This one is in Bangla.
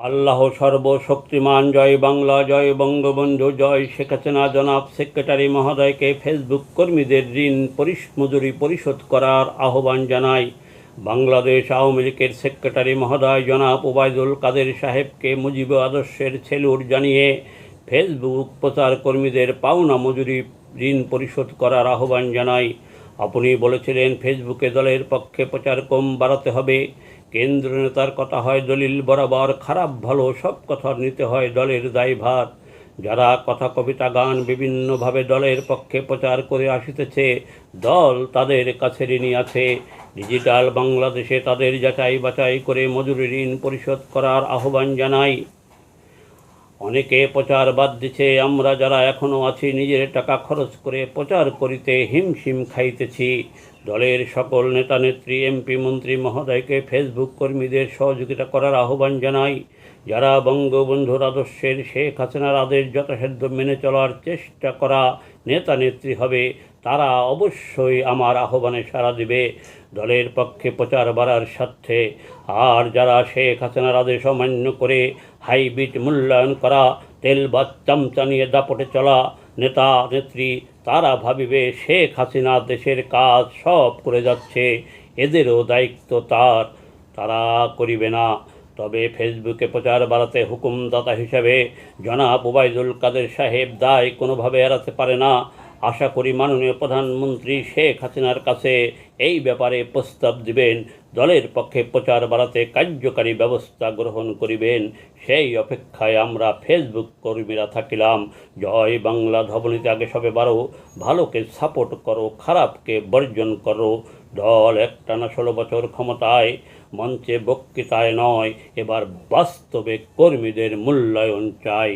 আল্লাহ সর্বশক্তিমান, জয় বাংলা, জয় বঙ্গবন্ধু, জয় শেখ হাসিনা, জনাব সেক্রেটারি মহোদয়কে ফেসবুক কর্মীদের ঋণ পরিশ, মজুরি পরিশোধ করার আহ্বান জানাই বাংলাদেশ আওয়ামী লীগের সেক্রেটারি মহোদয় জনাব ওবায়দুল কাদের সাহেবকে মুজিব আদর্শের ছেলুর জানিয়ে ফেসবুক প্রচার কর্মীদের পাওনা মজুরি ঋণ পরিশোধ করার আহ্বান জানাই আপনি বলেছিলেন, ফেসবুকে দলের পক্ষে প্রচার কম বাড়াতে হবে। কেন্দ্র নেতার কথা হয় দলিল বরাবর, খারাপ ভালো সব কথা নিতে হয় দলের দায়ভার। যারা কথা কবিতা গান বিভিন্নভাবে দলের পক্ষে প্রচার করে আসিতেছে, দল তাদের কাছে ঋণী আছে। ডিজিটাল বাংলাদেশে তাদের যাচাই বাছাই করে মজুরি ঋণ পরিশোধ করার আহ্বান জানাই। অনেকে প্রচার বাদ দিছে, আমরা যারা এখনও আছি নিজের টাকা খরচ করে প্রচার করিতে হিমশিম খাইতেছি। দলের সকল নেতা নেত্রী, এমপি, মন্ত্রী মহোদয়কে ফেসবুক কর্মীদের সহযোগিতা করার আহ্বান জানাই। যারা বঙ্গবন্ধুর আদর্শের শেখ হাসিনার আদেশ যথাসাধ্য মেনে চলার চেষ্টা করা নেতা নেত্রী হবে, তারা অবশ্যই আমার আহ্বানে সাড়া দিবে। দলের পক্ষে প্রচার বাড়ার স্বার্থে আর যারা শেখ হাসিনার আদেশ অমান্য করে হাইব্রিড মূল্যায়ন করা, তেল বা চামচা নিয়ে দাপটে চলা নেতা নেত্রী তারা ভাবিবে শেখ হাসিনা দেশের কাজ সব করে যাচ্ছে, এদেরও দায়িত্ব তার, তারা করিবে না। তবে ফেসবুকে প্রচার বাড়াতে হুকুমদাতা হিসেবে জনাব ওবায়দুল কাদের সাহেব দায় কোনোভাবে এড়াতে পারে না। আশা করি মাননীয় প্রধানমন্ত্রী শেখ হাসিনার কাছে এই ব্যাপারে প্রস্তাব দিবেন। দলের পক্ষে প্রচার বাড়াতে কার্যকারী ব্যবস্থা গ্রহণ করিবেন। সেই অপেক্ষায় আমরা ফেসবুক কর্মীরা থাকিলাম। জয় বাংলা, ধবনীতে আগে সবে বারো। ভালোকে সাপোর্ট করো, খারাপকে বর্জন করো। দল একটানা ষোলো বছর ক্ষমতায়। মঞ্চে বক্তৃতায় নয় এবার বাস্তবে কর্মীদের মূল্যায়ন চাই।